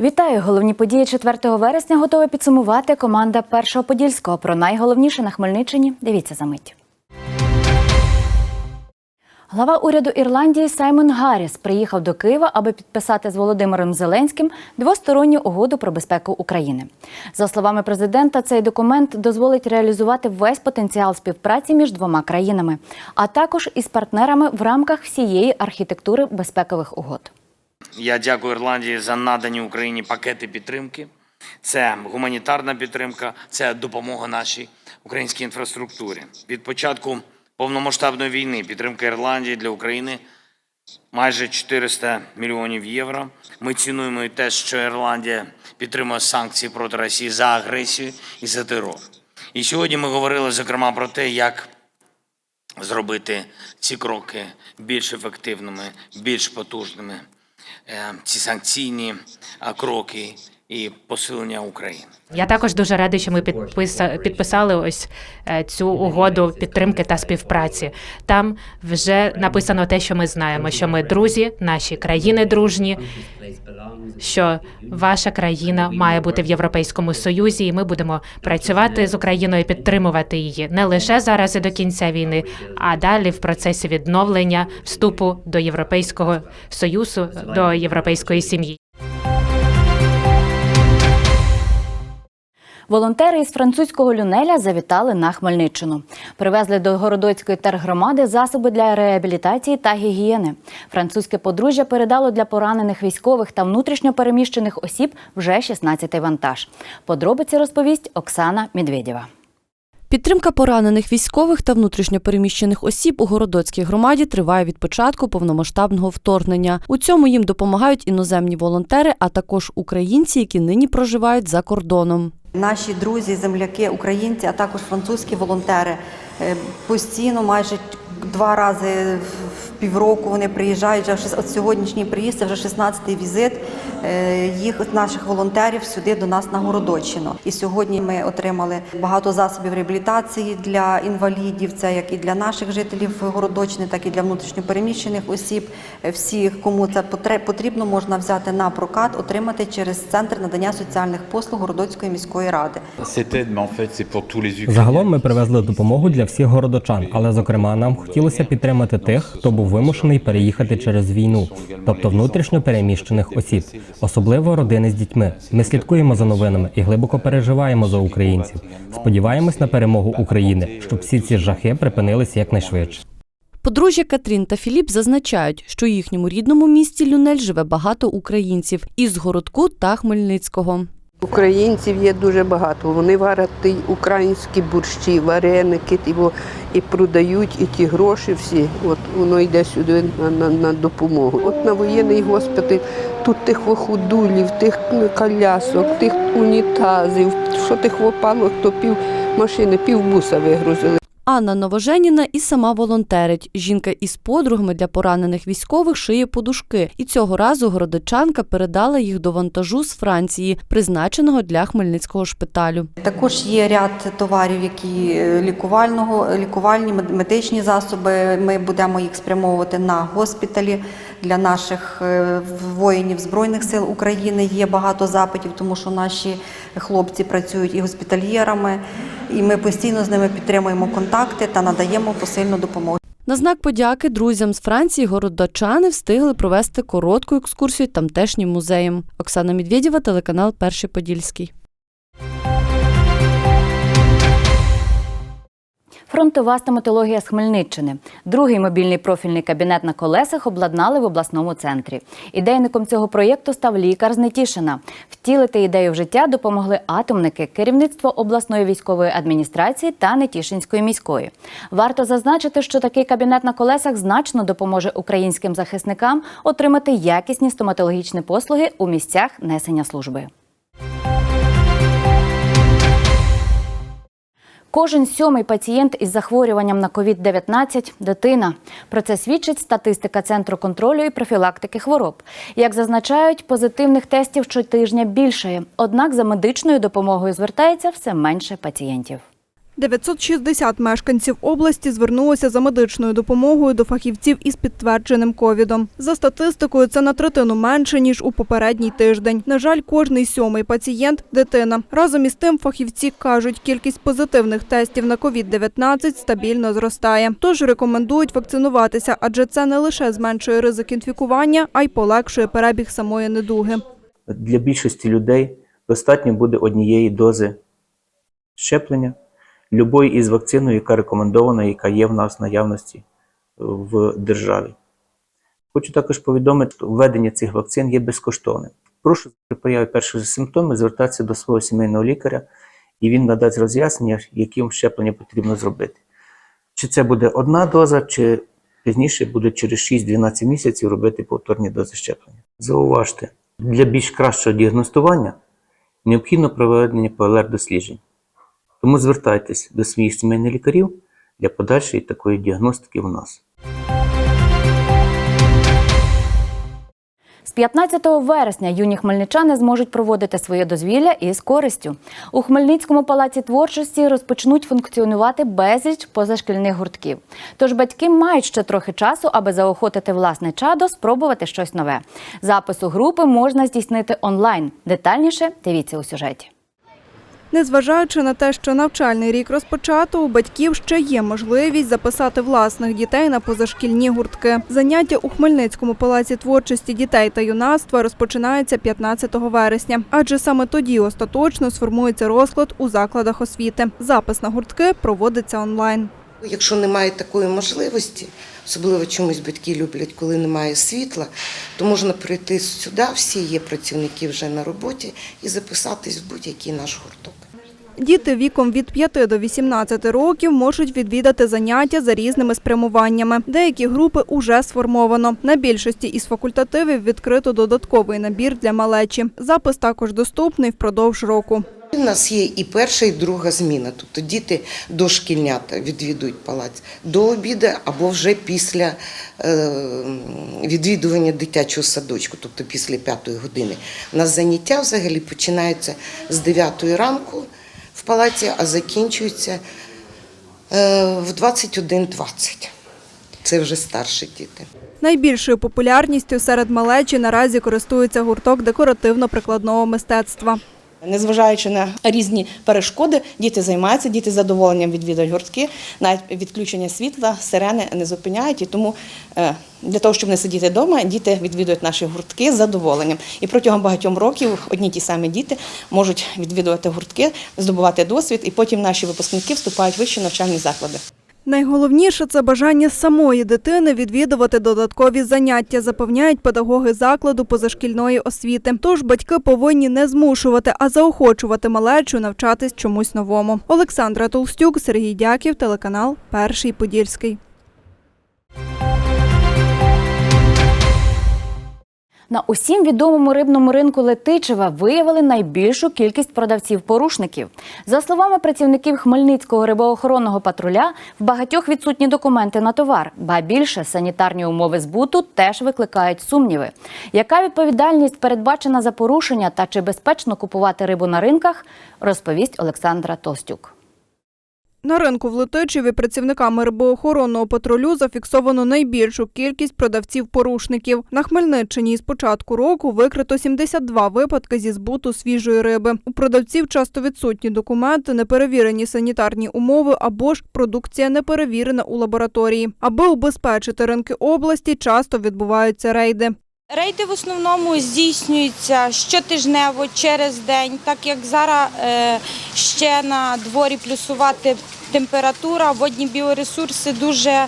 Вітаю! Головні події 4 вересня готова підсумувати команда Першого Подільського. Про найголовніше на Хмельниччині. Дивіться за мить. Глава уряду Ірландії Саймон Гарріс приїхав до Києва, аби підписати з Володимиром Зеленським двосторонню угоду про безпеку України. За словами президента, цей документ дозволить реалізувати весь потенціал співпраці між двома країнами, а також із партнерами в рамках всієї архітектури безпекових угод. Я дякую Ірландії за надані Україні пакети підтримки. Це гуманітарна підтримка, це допомога нашій українській інфраструктурі. Від початку повномасштабної війни підтримка Ірландії для України майже 400 мільйонів євро. Ми цінуємо і те, що Ірландія підтримує санкції проти Росії за агресію і за терор. І сьогодні ми говорили зокрема про те, як зробити ці кроки більш ефективними, більш потужними, ці санкційні е, кроки і посилення України. Я також дуже радий, що ми підписа- підписали ось е, цю угоду підтримки та співпраці. Там вже написано те, що ми знаємо: що ми друзі, наші країни дружні, що ваша країна має бути в Європейському Союзі, і ми будемо працювати з Україною, підтримувати її не лише зараз і до кінця війни, а далі в процесі відновлення вступу до Європейського Союзу, до європейської сім'ї. Волонтери із французького люнеля завітали на Хмельниччину. Привезли до Городоцької тергромади засоби для реабілітації та гігієни. Французьке подружжя передало для поранених військових та внутрішньо переміщених осіб вже 16-й вантаж. Подробиці розповість Оксана Медведєва. Підтримка поранених військових та внутрішньопереміщених осіб у Городоцькій громаді триває від початку повномасштабного вторгнення. У цьому їм допомагають іноземні волонтери, а також українці, які нині проживають за кордоном. Наші друзі, земляки, українці, а також французькі волонтери е, постійно, майже два рази півроку вони приїжджають. Вже от сьогоднішній приїзд це вже 16-й візит е, їх наших волонтерів сюди до нас на Городоччину. І сьогодні ми отримали багато засобів реабілітації для інвалідів. Це як і для наших жителів Городоччини, так і для внутрішньопереміщених осіб. Е, Всі, кому це потре- потрібно, можна взяти на прокат, отримати через центр надання соціальних послуг Городоцької міської ради. Загалом ми привезли допомогу для всіх городочан, але зокрема нам хотілося підтримати тих, хто був вимушений переїхати через війну, тобто внутрішньо переміщених осіб, особливо родини з дітьми. Ми слідкуємо за новинами і глибоко переживаємо за українців. Сподіваємось на перемогу України, щоб всі ці жахи припинилися якнайшвидше. Подружжя Катрін та Філіп зазначають, що у їхньому рідному місті Люнель живе багато українців із Городку та Хмельницького. Українців є дуже багато. Вони варять українські борщі, вареники, і продають і ті гроші всі. От воно йде сюди на, на, на допомогу. От на воєнний госпіталь тут тих ходулів, тих колясок, тих унітазів, що тих вопало, то пів машини, пів буса вигрузили. Анна Новоженіна і сама волонтерить. Жінка із подругами для поранених військових шиє подушки. І цього разу городочанка передала їх до вантажу з Франції, призначеного для Хмельницького шпиталю. Також є ряд товарів, які е, лікувального, лікувальні мед- медичні засоби. Ми будемо їх спрямовувати на госпіталі для наших е, воїнів Збройних сил України. Є багато запитів, тому що наші хлопці працюють і госпітальєрами, і ми постійно з ними підтримуємо контакти та надаємо посильну допомогу. На знак подяки друзям з Франції городочани встигли провести коротку екскурсію тамтешнім музеєм. Оксана Медведєва, телеканал Перший Подільський. Фронтова стоматологія з Хмельниччини. Другий мобільний профільний кабінет на колесах обладнали в обласному центрі. Ідейником цього проєкту став лікар з Нетішина. Втілити ідею в життя допомогли атомники, керівництво обласної військової адміністрації та Нетішинської міської. Варто зазначити, що такий кабінет на колесах значно допоможе українським захисникам отримати якісні стоматологічні послуги у місцях несення служби. Кожен сьомий пацієнт із захворюванням на COVID-19 – дитина. Про це свідчить статистика Центру контролю і профілактики хвороб. Як зазначають, позитивних тестів щотижня більше, Однак за медичною допомогою звертається все менше пацієнтів. 960 мешканців області звернулося за медичною допомогою до фахівців із підтвердженим ковідом. За статистикою, це на третину менше ніж у попередній тиждень. На жаль, кожний сьомий пацієнт дитина. Разом із тим, фахівці кажуть, кількість позитивних тестів на COVID-19 стабільно зростає. Тож рекомендують вакцинуватися, адже це не лише зменшує ризик інфікування, а й полегшує перебіг самої недуги. Для більшості людей достатньо буде однієї дози щеплення, любої із вакциною, яка рекомендована, яка є в нас в наявності в державі. Хочу також повідомити, що введення цих вакцин є безкоштовним. Прошу при появі перших симптомів звертатися до свого сімейного лікаря, і він надасть роз'яснення, яким щеплення потрібно зробити. Чи це буде одна доза, чи пізніше буде через 6-12 місяців робити повторні дози щеплення. Зауважте, для більш кращого діагностування необхідно проведення ПЛР-досліджень. Тому звертайтесь до своїх сімейних лікарів для подальшої такої діагностики у нас. З 15 вересня юні хмельничани зможуть проводити своє дозвілля із користю. У Хмельницькому палаці творчості розпочнуть функціонувати безліч позашкільних гуртків. Тож батьки мають ще трохи часу, аби заохотити власне чадо спробувати щось нове. Запис групи можна здійснити онлайн. Детальніше дивіться у сюжеті. Незважаючи на те, що навчальний рік розпочато, у батьків ще є можливість записати власних дітей на позашкільні гуртки. Заняття у Хмельницькому палаці творчості дітей та юнацтва розпочинається 15 вересня, адже саме тоді остаточно сформується розклад у закладах освіти. Запис на гуртки проводиться онлайн. Якщо немає такої можливості, особливо чомусь батьки люблять, коли немає світла, то можна прийти сюди, всі є працівники вже на роботі, і записатись в будь-який наш гурток. Діти віком від 5 до 18 років можуть відвідати заняття за різними спрямуваннями. Деякі групи уже сформовано. На більшості із факультативів відкрито додатковий набір для малечі. Запис також доступний впродовж року. У нас є і перша, і друга зміна. Тобто діти дошкільнята відвідують палац до обіду або вже після е, відвідування дитячого садочку, тобто після п'ятої години. У нас заняття взагалі починаються з 9 ранку в палаці, а закінчуються е, в 21.20. Це вже старші діти. Найбільшою популярністю серед малечі наразі користується гурток декоративно-прикладного мистецтва. Незважаючи на різні перешкоди, діти займаються, діти з задоволенням відвідують гуртки. Навіть відключення світла, сирени не зупиняють. І тому е, для того, щоб не сидіти вдома, діти відвідують наші гуртки з задоволенням. І протягом багатьох років одні ті самі діти можуть відвідувати гуртки, здобувати досвід, і потім наші випускники вступають в вищі навчальні заклади. Найголовніше це бажання самої дитини відвідувати додаткові заняття, запевняють педагоги закладу позашкільної освіти. Тож батьки повинні не змушувати, а заохочувати малечу навчатись чомусь новому. Олександра Толстюк, Сергій Дяків, телеканал Перший Подільський. На усім відомому рибному ринку Летичева виявили найбільшу кількість продавців-порушників. За словами працівників Хмельницького рибоохоронного патруля, в багатьох відсутні документи на товар, ба більше санітарні умови збуту теж викликають сумніви. Яка відповідальність передбачена за порушення та чи безпечно купувати рибу на ринках, розповість Олександра Тостюк. На ринку в Летичеві працівниками рибоохоронного патрулю зафіксовано найбільшу кількість продавців-порушників. На Хмельниччині із початку року викрито 72 випадки зі збуту свіжої риби. У продавців часто відсутні документи, неперевірені санітарні умови або ж продукція не перевірена у лабораторії. Аби убезпечити ринки області, часто відбуваються рейди. Рейди в основному здійснюються щотижнево через день, так як зараз е, ще на дворі плюсова те- температура, водні біоресурси дуже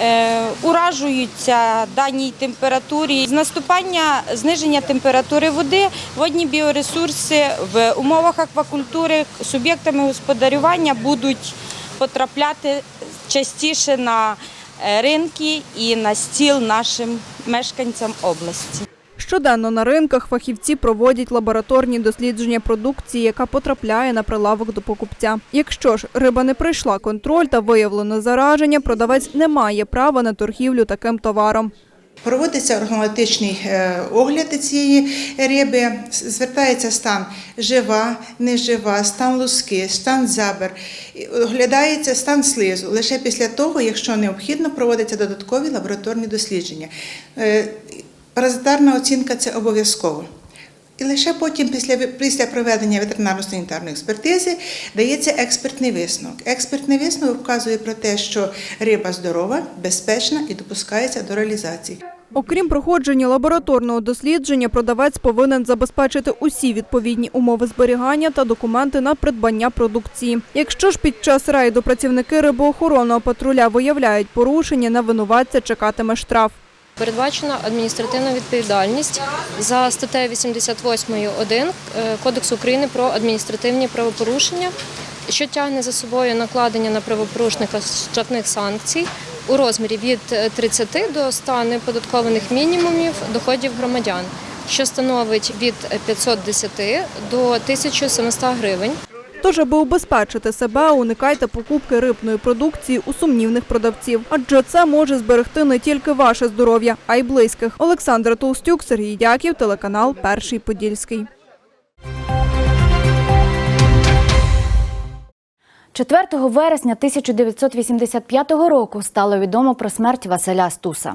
е, уражуються даній температурі. З наступання зниження температури води водні біоресурси в умовах аквакультури суб'єктами господарювання будуть потрапляти частіше на е, ринки і на стіл нашим мешканцям області. Щоденно на ринках фахівці проводять лабораторні дослідження продукції, яка потрапляє на прилавок до покупця. Якщо ж риба не пройшла контроль та виявлено зараження, продавець не має права на торгівлю таким товаром. Проводиться органолептичний е, огляд цієї риби, звертається стан жива, нежива, стан луски, стан забер, оглядається стан слизу. Лише після того, якщо необхідно, проводяться додаткові лабораторні дослідження. Паразитарна оцінка це обов'язково. І лише потім, після, після проведення ветеринарно-санітарної експертизи, дається експертний висновок. Експертний висновок вказує про те, що риба здорова, безпечна і допускається до реалізації. Окрім проходження лабораторного дослідження, продавець повинен забезпечити усі відповідні умови зберігання та документи на придбання продукції. Якщо ж під час рейду працівники рибоохоронного патруля виявляють порушення, на винуватця чекатиме штраф. Передбачена адміністративна відповідальність за статтею 88.1 е, Кодексу України про адміністративні правопорушення, що тягне за собою накладення на правопорушника штрафних санкцій у розмірі від е, 30 до 100 неподаткованих мінімумів доходів громадян, що становить від 510 до 1700 гривень. Тож, аби убезпечити себе, уникайте покупки рибної продукції у сумнівних продавців, адже це може зберегти не тільки ваше здоров'я, а й близьких. Олександра Толстюк, Сергій Дяків, телеканал Перший Подільський. 4 вересня 1985 року стало відомо про смерть Василя Стуса.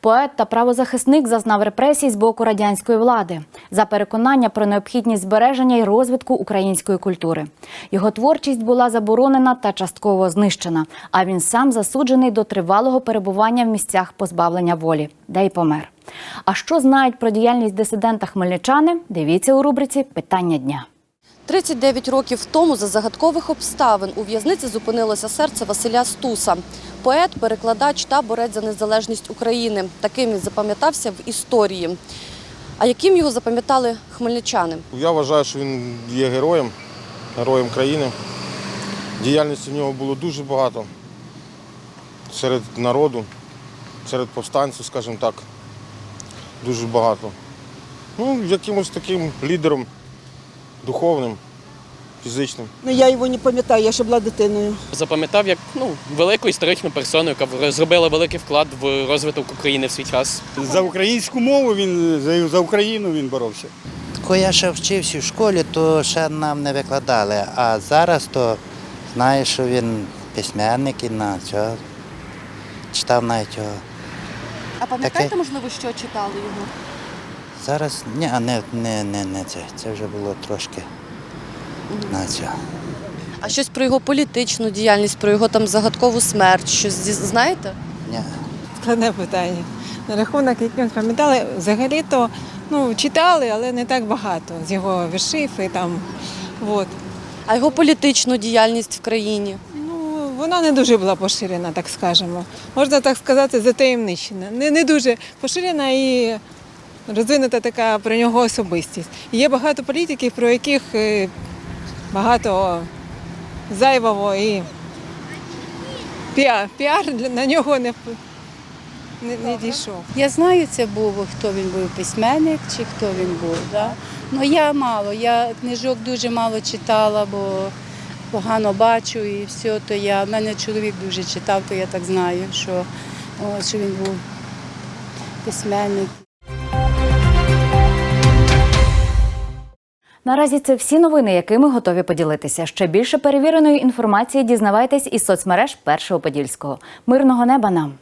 Поет та правозахисник зазнав репресій з боку радянської влади за переконання про необхідність збереження і розвитку української культури. Його творчість була заборонена та частково знищена, а він сам засуджений до тривалого перебування в місцях позбавлення волі, де й помер. А що знають про діяльність дисидента хмельничани? Дивіться у рубриці Питання дня. 39 років тому за загадкових обставин у в'язниці зупинилося серце Василя Стуса. Поет, перекладач та борець за незалежність України. Таким він запам'ятався в історії. А яким його запам'ятали хмельничани? Я вважаю, що він є героєм, героєм країни. Діяльності в нього було дуже багато серед народу, серед повстанців, скажімо так, дуже багато. Ну, якимось таким лідером духовним, фізичним. Ну я його не пам'ятаю, я ще була дитиною. Запам'ятав як ну, велику історичну персону, яка зробила великий вклад в розвиток України в свій час. За українську мову він за, Україну він боровся. Коли я ще вчився в школі, то ще нам не викладали. А зараз то знаю, що він письменник і на цього читав навіть його. А пам'ятаєте, Таке? можливо, що читали його? Зараз ні, не, не, не, не це. Це вже було трошки на цього. А щось про його політичну діяльність, про його там загадкову смерть, щось зі- знаєте? Ні. Складне питання. На рахунок, як він пам'ятали, взагалі-то ну, читали, але не так багато з його віршів і там. От. А його політичну діяльність в країні? Ну, вона не дуже була поширена, так скажемо. Можна так сказати, затаємничена. Не, не дуже поширена і розвинута така про нього особистість. Є багато політиків, про яких е, багато зайвого і піар, піар на нього не, не, не дійшов. Я знаю, це був хто він був письменник чи хто він був. Да? Ну я мало, я книжок дуже мало читала, бо погано бачу і все, то я. в мене чоловік дуже читав, то я так знаю, що, о, що він був письменник. Наразі це всі новини, якими готові поділитися. Ще більше перевіреної інформації дізнавайтесь із соцмереж Першого Подільського. Мирного неба нам!